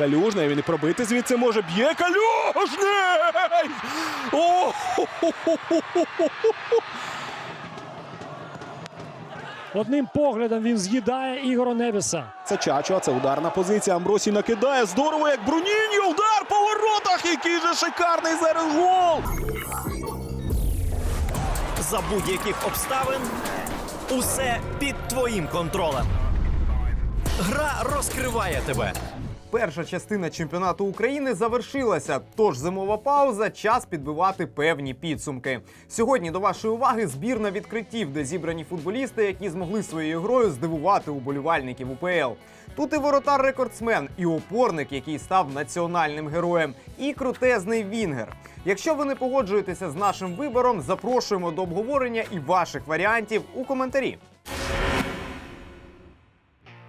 Калюжний, він і пробити звідси може. Б'є Калюжний! О! Одним поглядом він з'їдає Ігора Невіса. Це Чачо, це ударна позиція. Амбросій накидає. Здорово, як Бруніньо. Удар по воротах. Який же шикарний зараз гол! За будь-яких обставин усе під твоїм контролем. Гра розкриває тебе. Перша частина чемпіонату України завершилася, тож зимова пауза час підбивати певні підсумки. Сьогодні до вашої уваги збірна відкриттів, де зібрані футболісти, які змогли своєю грою здивувати уболівальників УПЛ. Тут і воротар-рекордсмен, і опорник, який став національним героєм, і крутезний Вінгер. Якщо ви не погоджуєтеся з нашим вибором, запрошуємо до обговорення і ваших варіантів у коментарі.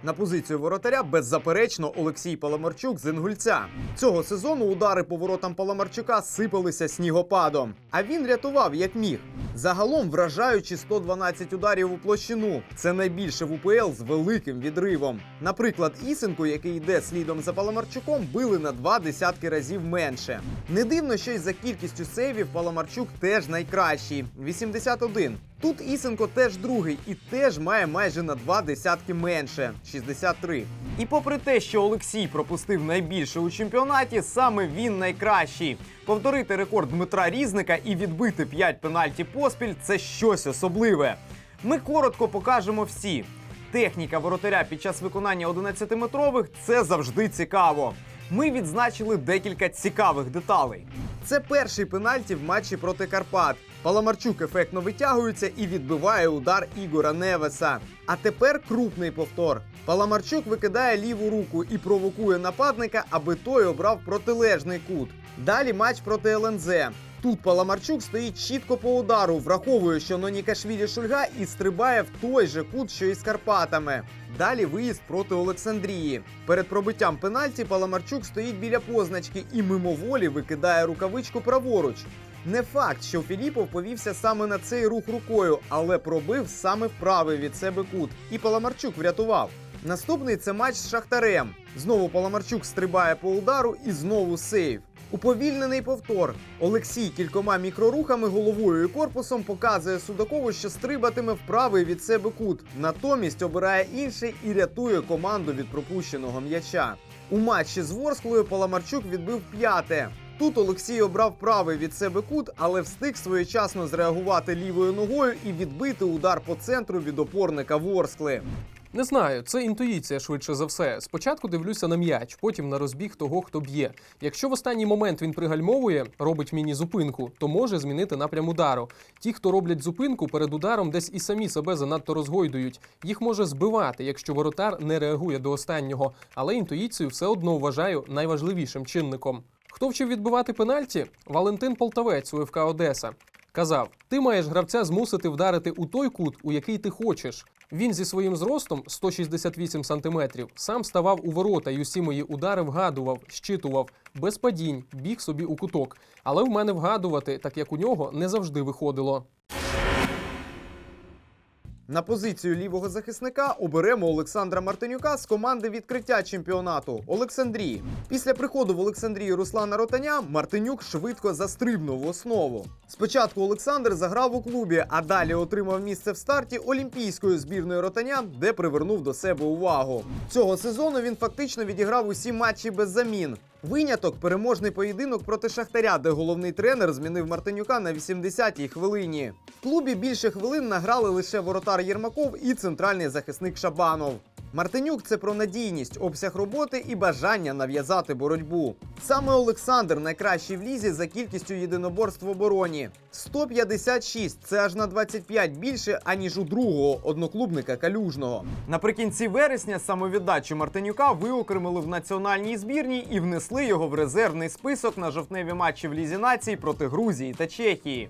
На позицію воротаря беззаперечно Олексій Паламарчук з Інгульця. Цього сезону удари по воротам Паламарчука сипалися снігопадом. А він рятував як міг. Загалом вражаючи 112 ударів у площину. Це найбільше в УПЛ з великим відривом. Наприклад, Ісенко, який йде слідом за Паламарчуком, били на два десятки разів менше. Не дивно, що й за кількістю сейвів Паламарчук теж найкращий 81. Тут Ісенко теж другий і теж має майже на два десятки менше 63. І попри те, що Олексій пропустив найбільше у чемпіонаті, саме він найкращий. Повторити рекорд Дмитра Різника і відбити 5 пенальті поспіль це щось особливе. Ми коротко покажемо всі. Техніка воротаря під час виконання 11-метрових це завжди цікаво. Ми відзначили декілька цікавих деталей. Це перший пенальті в матчі проти Карпат. Паламарчук ефектно витягується і відбиває удар Ігора Невеса. А тепер крупний повтор. Паламарчук викидає ліву руку і провокує нападника, аби той обрав протилежний кут. Далі матч проти ЛНЗ. Тут Паламарчук стоїть чітко по удару, враховує, що Нонікашвілі шульга і стрибає в той же кут, що і з Карпатами. Далі виїзд проти Олександрії. Перед пробиттям пенальті Паламарчук стоїть біля позначки і мимоволі викидає рукавичку праворуч. Не факт, що Філіпов повівся саме на цей рух рукою, але пробив саме правий від себе кут. І Паламарчук врятував. Наступний це матч з Шахтарем. Знову Паламарчук стрибає по удару і знову сейв. Уповільнений повтор. Олексій кількома мікрорухами головою і корпусом показує Судакову, що стрибатиме в правий від себе кут. Натомість обирає інший і рятує команду від пропущеного м'яча. У матчі з Ворсклою Паламарчук відбив п'яте. Тут Олексій обрав правий від себе кут, але встиг своєчасно зреагувати лівою ногою і відбити удар по центру від опорника Ворскли. Не знаю, це інтуїція швидше за все. Спочатку дивлюся на м'яч, потім на розбіг того, хто б'є. Якщо в останній момент він пригальмовує, робить міні-зупинку, то може змінити напрям удару. Ті, хто роблять зупинку перед ударом, десь і самі себе занадто розгойдують. Їх може збивати, якщо воротар не реагує до останнього. Але інтуїцію все одно вважаю найважливішим чинником. Хто вчив відбивати пенальті? Валентин Полтавець у ФК Одеса. Казав: ти маєш гравця змусити вдарити у той кут, у який ти хочеш. Він зі своїм зростом 168 сантиметрів сам ставав у ворота і усі мої удари вгадував, щитував, без падінь, біг собі у куток. Але в мене вгадувати, так як у нього, не завжди виходило. На позицію лівого захисника оберемо Олександра Мартинюка з команди відкриття чемпіонату Олександрії. Після приходу в Олександрію Руслана Ротаня Мартинюк швидко застрибнув в основу. Спочатку Олександр заграв у клубі, а далі отримав місце в старті олімпійської збірної Ротаня, де привернув до себе увагу. Цього сезону він фактично відіграв усі матчі без замін. Виняток переможний поєдинок проти Шахтаря, де головний тренер змінив Мартинюка на 80-й хвилині. В клубі більше хвилин награли лише воротар Єрмаков і центральний захисник Шабанов. Мартинюк це про надійність, обсяг роботи і бажання нав'язати боротьбу. Саме Олександр найкращий в лізі за кількістю єдиноборств в обороні. 156 – це аж на 25 більше, аніж у другого одноклубника Калюжного. Наприкінці вересня самовіддачу Мартинюка виокремили в національній збірній і внесли його в резервний список на жовтневі матчі в Лізі націй проти Грузії та Чехії.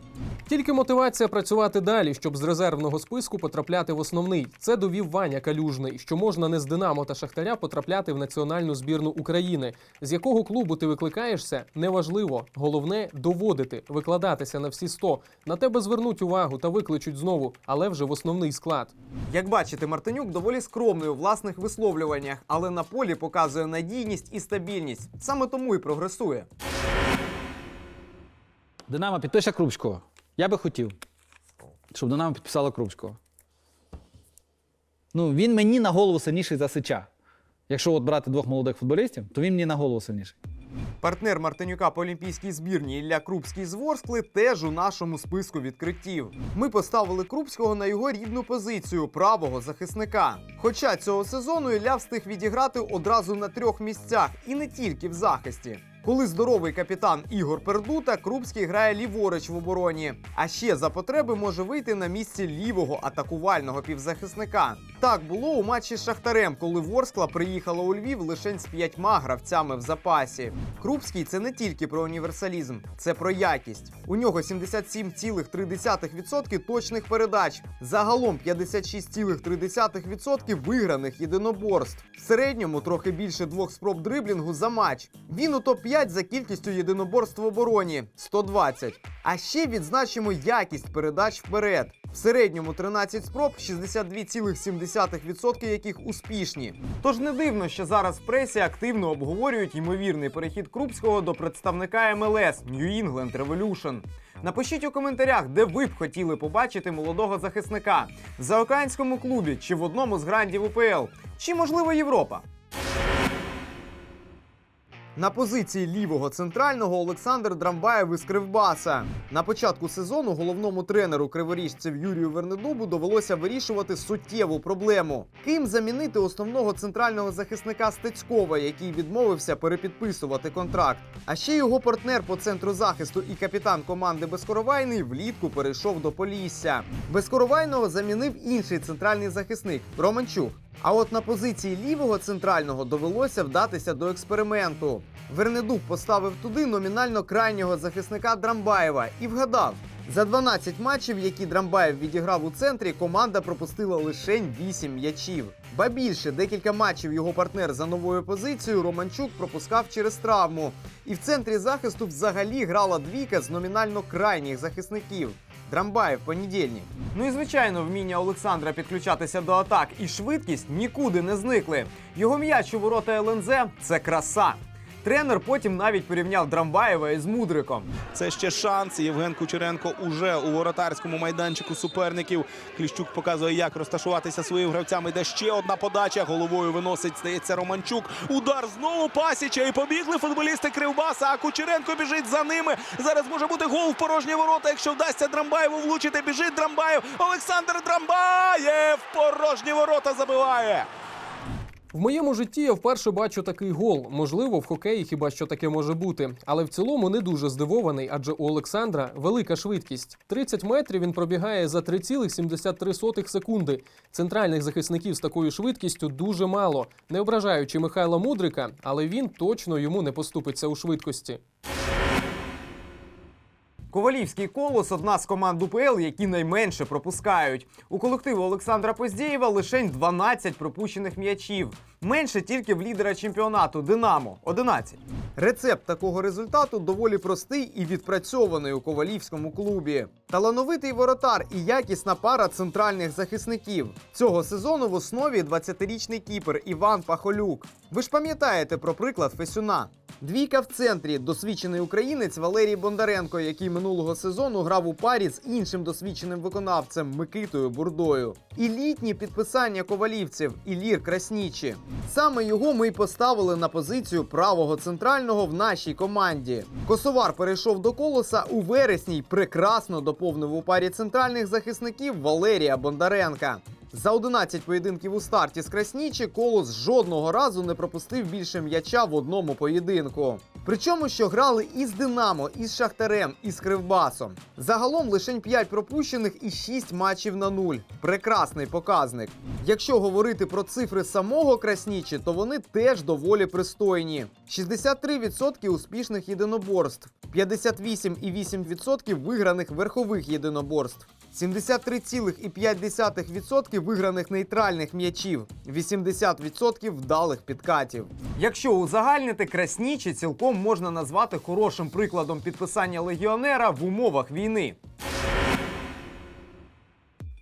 Тільки мотивація працювати далі, щоб з резервного списку потрапляти в основний. Це довів Ваня Калюжний, що можна не з Динамо та Шахтаря потрапляти в національну збірну України. З якого клубу ти викликаєшся, неважливо. Головне доводити, викладатися на всі 100. На тебе звернуть увагу та викличуть знову, але вже в основний склад. Як бачите, Мартинюк доволі скромний у власних висловлюваннях, але на полі показує надійність і стабільність. Саме тому і прогресує. Динамо підпише Крупського. Я би хотів, щоб Динамо підписало Крупського. Ну, він мені на голову сильніший за Сича. Якщо от брати двох молодих футболістів, то він мені на голову сильніший. Партнер Мартинюка по олімпійській збірні Ілля Крупський з Ворскли теж у нашому списку відкриттів. Ми поставили Крупського на його рідну позицію правого захисника. Хоча цього сезону Ілля встиг відіграти одразу на трьох місцях і не тільки в захисті. Коли здоровий капітан Ігор Пердута, Крупський грає ліворуч в обороні. А ще за потреби може вийти на місці лівого атакувального півзахисника. Так було у матчі з Шахтарем, коли Ворскла приїхала у Львів лише з п'ятьма гравцями в запасі. Крупський це не тільки про універсалізм, це про якість. У нього 77,3% точних передач, загалом 56,3% виграних єдиноборств. В середньому трохи більше двох спроб дриблінгу за матч. Він у топ-5 за кількістю єдиноборств в обороні 120. А ще відзначимо якість передач вперед. В середньому 13 спроб, 62,7% яких успішні. Тож не дивно, що зараз в пресі активно обговорюють ймовірний перехід Крупського до представника МЛС New England Revolution. Напишіть у коментарях, де ви б хотіли побачити молодого захисника в заокеанському клубі чи в одному з грандів УПЛ, чи можливо Європа. На позиції лівого центрального Олександр Драмбаєв із Кривбаса. На початку сезону головному тренеру криворіжців Юрію Вернедубу довелося вирішувати суттєву проблему: ким замінити основного центрального захисника Стецькова, який відмовився перепідписувати контракт. А ще його партнер по центру захисту і капітан команди Безкоровайний влітку перейшов до Полісся. Безкоровайного замінив інший центральний захисник Романчук. А от на позиції лівого центрального довелося вдатися до експерименту. Вернедуб поставив туди номінально крайнього захисника Драмбаєва і вгадав. За 12 матчів, які Драмбаєв відіграв у центрі, команда пропустила лише 8 м'ячів. Ба більше, декілька матчів його партнер за новою позицією Романчук пропускав через травму. І в центрі захисту взагалі грала двійка з номінально крайніх захисників. Драмбаєв понедільник. Ну і звичайно, вміння Олександра підключатися до атак і швидкість нікуди не зникли. Його м'яч у ворота ЛНЗ це краса. Тренер потім навіть порівняв Драмбаєва із Мудриком. Це ще шанс. Євген Кучеренко уже у воротарському майданчику суперників. Кліщук показує, як розташуватися своїм гравцям. Іде ще одна подача. Головою виносить, здається, Романчук. Удар знову пасіча. І побігли футболісти Кривбаса. А Кучеренко біжить за ними. Зараз може бути гол в порожні ворота. Якщо вдасться Драмбаєву влучити, біжить Драмбаєв. Олександр Драмбаєв порожні ворота забиває. В моєму житті я вперше бачу такий гол. Можливо, в хокеї хіба що таке може бути. Але в цілому не дуже здивований, адже у Олександра велика швидкість. 30 метрів він пробігає за 3,73 секунди. Центральних захисників з такою швидкістю дуже мало. Не ображаючи Михайла Мудрика, але він точно йому не поступиться у швидкості. Ковалівський колос одна з команд УПЛ, які найменше пропускають. У колективу Олександра Поздєєва лише 12 пропущених м'ячів. Менше тільки в лідера чемпіонату Динамо 11. Рецепт такого результату доволі простий і відпрацьований у ковалівському клубі. Талановитий воротар і якісна пара центральних захисників. Цього сезону в основі 20-річний кіпер Іван Пахолюк. Ви ж пам'ятаєте про приклад Фесюна. Двійка в центрі досвідчений українець Валерій Бондаренко, який минулого сезону грав у парі з іншим досвідченим виконавцем Микитою Бурдою. І літні підписання ковалівців Ілір Краснічі. Саме його ми й поставили на позицію правого центрального в нашій команді. Косовар перейшов до колоса у вересні й прекрасно доповнив у парі центральних захисників Валерія Бондаренка. За 11 поєдинків у старті з Краснічі Колос жодного разу не пропустив більше м'яча в одному поєдинку. Причому, що грали і з Динамо, і з Шахтарем, і з Кривбасом. Загалом лише 5 пропущених і 6 матчів на нуль. Прекрасний показник. Якщо говорити про цифри самого Краснічі, то вони теж доволі пристойні: 63% успішних єдиноборств, 58,8% виграних верхових єдиноборств. 73,5% виграних нейтральних м'ячів, 80% вдалих підкатів. Якщо узагальнити, краснічі цілком можна назвати хорошим прикладом підписання легіонера в умовах війни.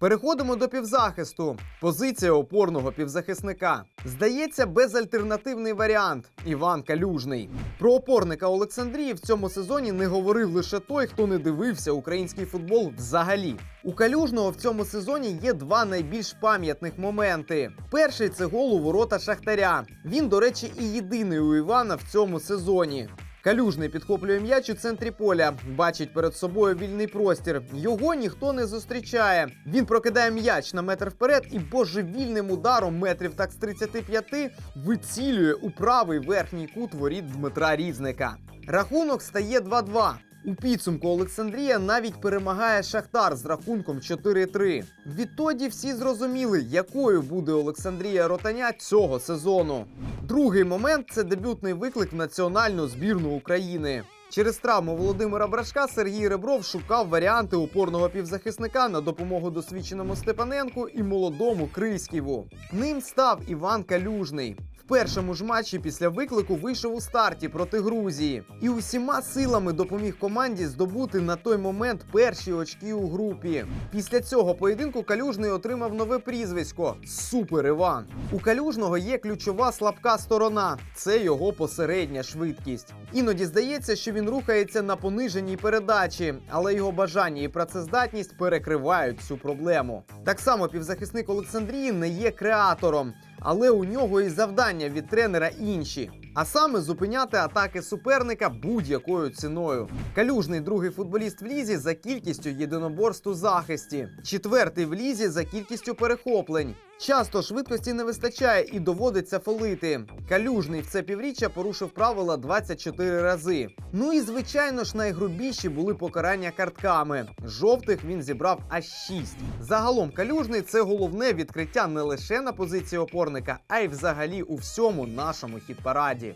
Переходимо до півзахисту. Позиція опорного півзахисника. Здається, безальтернативний варіант Іван Калюжний. Про опорника Олександрії в цьому сезоні не говорив лише той, хто не дивився український футбол взагалі. У Калюжного в цьому сезоні є два найбільш пам'ятних моменти. Перший це гол у ворота Шахтаря. Він, до речі, і єдиний у Івана в цьому сезоні. Калюжний підхоплює м'яч у центрі поля, бачить перед собою вільний простір. Його ніхто не зустрічає. Він прокидає м'яч на метр вперед і божевільним ударом метрів так з 35 вицілює у правий верхній кут воріт Дмитра Різника. Рахунок стає 2-2. У підсумку Олександрія навіть перемагає Шахтар з рахунком 4-3. Відтоді всі зрозуміли, якою буде Олександрія Ротаня цього сезону. Другий момент це дебютний виклик в національну збірну України. Через травму Володимира Брашка Сергій Ребров шукав варіанти опорного півзахисника на допомогу досвідченому Степаненку і молодому Криськіву. Ним став Іван Калюжний. Першому ж матчі після виклику вийшов у старті проти Грузії і усіма силами допоміг команді здобути на той момент перші очки у групі. Після цього поєдинку Калюжний отримав нове прізвисько Супер Іван. У Калюжного є ключова слабка сторона це його посередня швидкість. Іноді здається, що він рухається на пониженій передачі, але його бажання і працездатність перекривають цю проблему. Так само півзахисник Олександрії не є креатором, але у нього і завдання від тренера інші. А саме зупиняти атаки суперника будь-якою ціною. Калюжний другий футболіст в лізі за кількістю єдиноборств у захисті, четвертий в лізі за кількістю перехоплень. Часто швидкості не вистачає і доводиться фолити. Калюжний в це півріччя порушив правила 24 рази. Ну і звичайно ж найгрубіші були покарання картками. Жовтих він зібрав аж 6. Загалом калюжний це головне відкриття не лише на позиції опорника, а й взагалі у всьому нашому хіт-параді.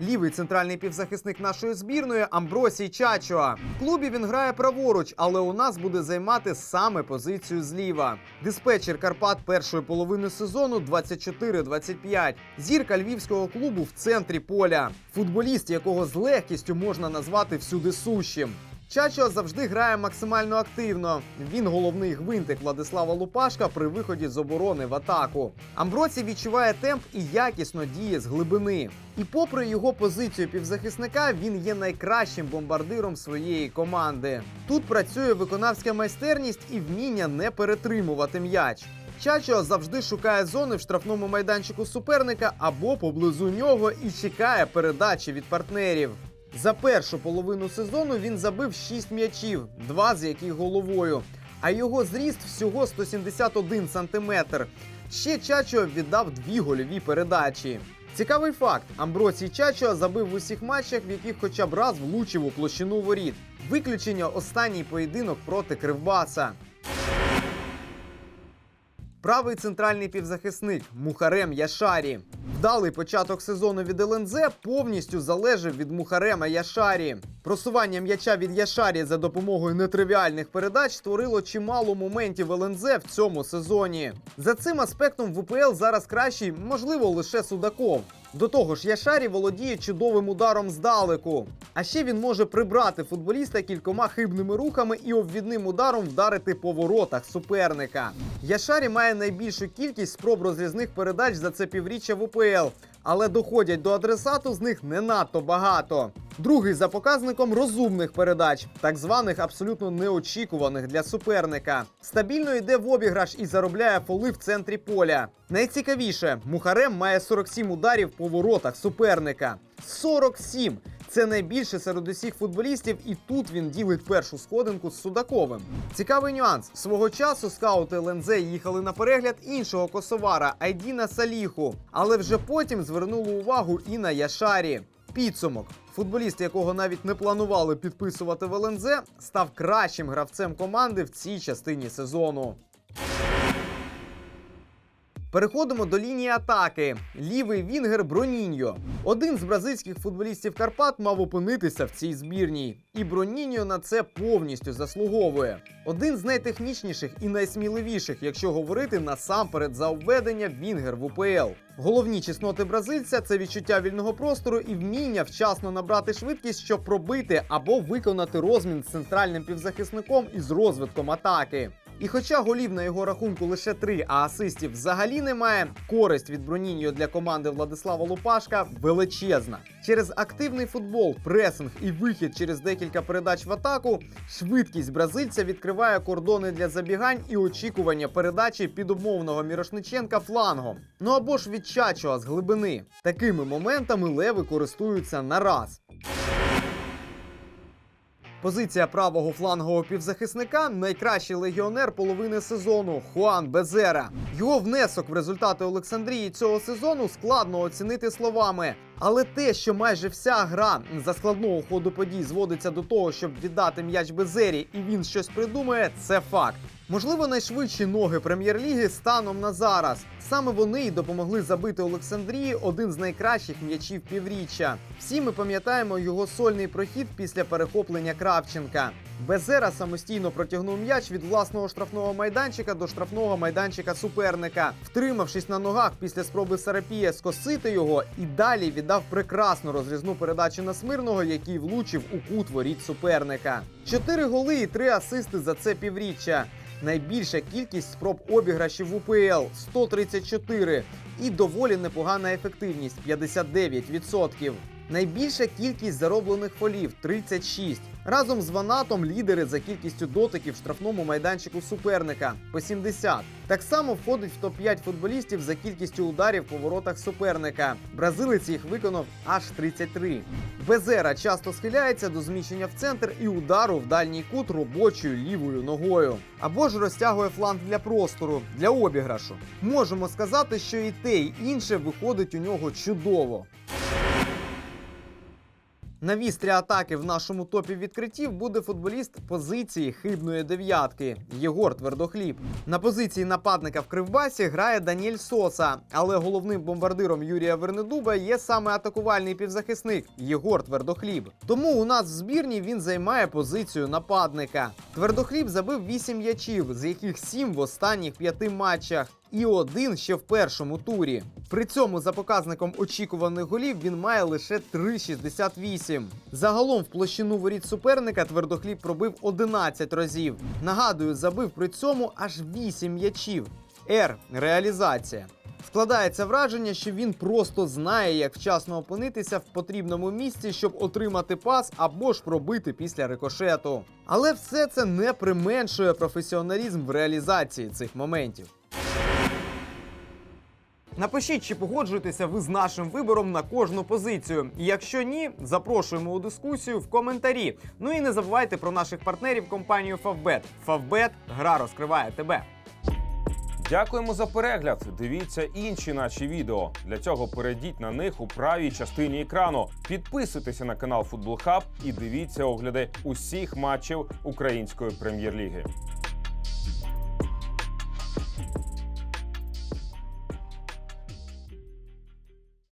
Лівий центральний півзахисник нашої збірної Амбросій Чачоа. В клубі він грає праворуч, але у нас буде займати саме позицію зліва. Диспетчер Карпат першої половини сезону 24-25. Зірка львівського клубу в центрі поля. Футболіст, якого з легкістю можна назвати всюди сущим. Чачо завжди грає максимально активно. Він головний гвинтик Владислава Лупашка при виході з оборони в атаку. Амброці відчуває темп і якісно діє з глибини. І попри його позицію півзахисника, він є найкращим бомбардиром своєї команди. Тут працює виконавська майстерність і вміння не перетримувати м'яч. Чачо завжди шукає зони в штрафному майданчику суперника або поблизу нього і чекає передачі від партнерів. За першу половину сезону він забив 6 м'ячів, два з яких головою. А його зріст всього 171 сантиметр. Ще Чачо віддав дві гольові передачі. Цікавий факт: Амбросій Чачо забив в усіх матчах, в яких хоча б раз влучив у площину воріт. Виключення останній поєдинок проти Кривбаса. Правий центральний півзахисник Мухарем Яшарі. Вдалий початок сезону від ЛНЗ повністю залежав від Мухарема Яшарі. Просування м'яча від Яшарі за допомогою нетривіальних передач створило чимало моментів ЛНЗ в цьому сезоні. За цим аспектом в УПЛ зараз кращий, можливо, лише Судаков. До того ж, Яшарі володіє чудовим ударом здалеку. А ще він може прибрати футболіста кількома хибними рухами і обвідним ударом вдарити по воротах суперника. Яшарі має найбільшу кількість спроб розрізних передач за це півріччя в УПЛ, але доходять до адресату з них не надто багато. Другий за показником розумних передач, так званих абсолютно неочікуваних для суперника. Стабільно йде в обіграш і заробляє фоли в центрі поля. Найцікавіше, Мухарем має 47 ударів по воротах суперника. 47! Це найбільше серед усіх футболістів, і тут він ділить першу сходинку з Судаковим. Цікавий нюанс. Свого часу скаути ЛНЗ їхали на перегляд іншого косовара Айдіна Саліху, але вже потім звернули увагу і на Яшарі. Підсумок. Футболіст, якого навіть не планували підписувати в ЛНЗ, став кращим гравцем команди в цій частині сезону. Переходимо до лінії атаки. Лівий вінгер Броніньо. Один з бразильських футболістів Карпат мав опинитися в цій збірній. І Броніньо на це повністю заслуговує. Один з найтехнічніших і найсміливіших, якщо говорити насамперед за обведення вінгер в УПЛ. Головні чесноти бразильця це відчуття вільного простору і вміння вчасно набрати швидкість, щоб пробити або виконати розмін з центральним півзахисником із розвитком атаки. І хоча голів на його рахунку лише три, а асистів взагалі немає, користь від Броніньо для команди Владислава Лупашка величезна. Через активний футбол, пресинг і вихід через декілька передач в атаку, швидкість бразильця відкриває кордони для забігань і очікування передачі під умовного Мірошниченка флангом. Ну або ж від Чачоа з глибини. Такими моментами леви користуються на раз. Позиція правого флангового півзахисника найкращий легіонер половини сезону Хуан Безера. Його внесок в результати Олександрії цього сезону складно оцінити словами. Але те, що майже вся гра за складного ходу подій зводиться до того, щоб віддати м'яч Безері, і він щось придумає, це факт. Можливо, найшвидші ноги прем'єр-ліги станом на зараз. Саме вони й допомогли забити Олександрії один з найкращих м'ячів півріччя. Всі ми пам'ятаємо його сольний прохід після перехоплення Кравченка. Безера самостійно протягнув м'яч від власного штрафного майданчика до штрафного майданчика суперника, втримавшись на ногах після спроби Сарапія скосити його і далі віддав прекрасну розрізну передачу на Смирного, який влучив у кут воріт суперника. Чотири голи і три асисти за це півріччя. Найбільша кількість спроб обіграшів в УПЛ 134 і доволі непогана ефективність 59%. Найбільша кількість зароблених фолів 36. Разом з Ванатом лідери за кількістю дотиків в штрафному майданчику суперника по 70. Так само входить в топ-5 футболістів за кількістю ударів по воротах суперника. Бразилець їх виконав аж 33. Безера часто схиляється до зміщення в центр і удару в дальній кут робочою лівою ногою. Або ж розтягує фланг для простору, для обіграшу. Можемо сказати, що і те, і інше виходить у нього чудово. На вістрі атаки в нашому топі відкриттів буде футболіст позиції хибної дев'ятки Єгор Твердохліб. На позиції нападника в Кривбасі грає Даніель Соса, але головним бомбардиром Юрія Вернедуба є саме атакувальний півзахисник Єгор Твердохліб. Тому у нас в збірні він займає позицію нападника. Твердохліб забив 8 м'ячів, з яких 7 в останніх 5 матчах. І один ще в першому турі. При цьому за показником очікуваних голів він має лише 3,68. Загалом в площину воріт суперника твердохліб пробив 11 разів. Нагадую, забив при цьому аж 8 м'ячів. Р. Реалізація. Складається враження, що він просто знає, як вчасно опинитися в потрібному місці, щоб отримати пас або ж пробити після рикошету. Але все це не применшує професіоналізм в реалізації цих моментів. Напишіть, чи погоджуєтеся ви з нашим вибором на кожну позицію. Якщо ні, запрошуємо у дискусію в коментарі. Ну і не забувайте про наших партнерів компанію Favbet. Favbet – гра розкриває тебе. Дякуємо за перегляд. Дивіться інші наші відео. Для цього перейдіть на них у правій частині екрану. Підписуйтеся на канал Футбол Хаб і дивіться огляди усіх матчів української прем'єр-ліги.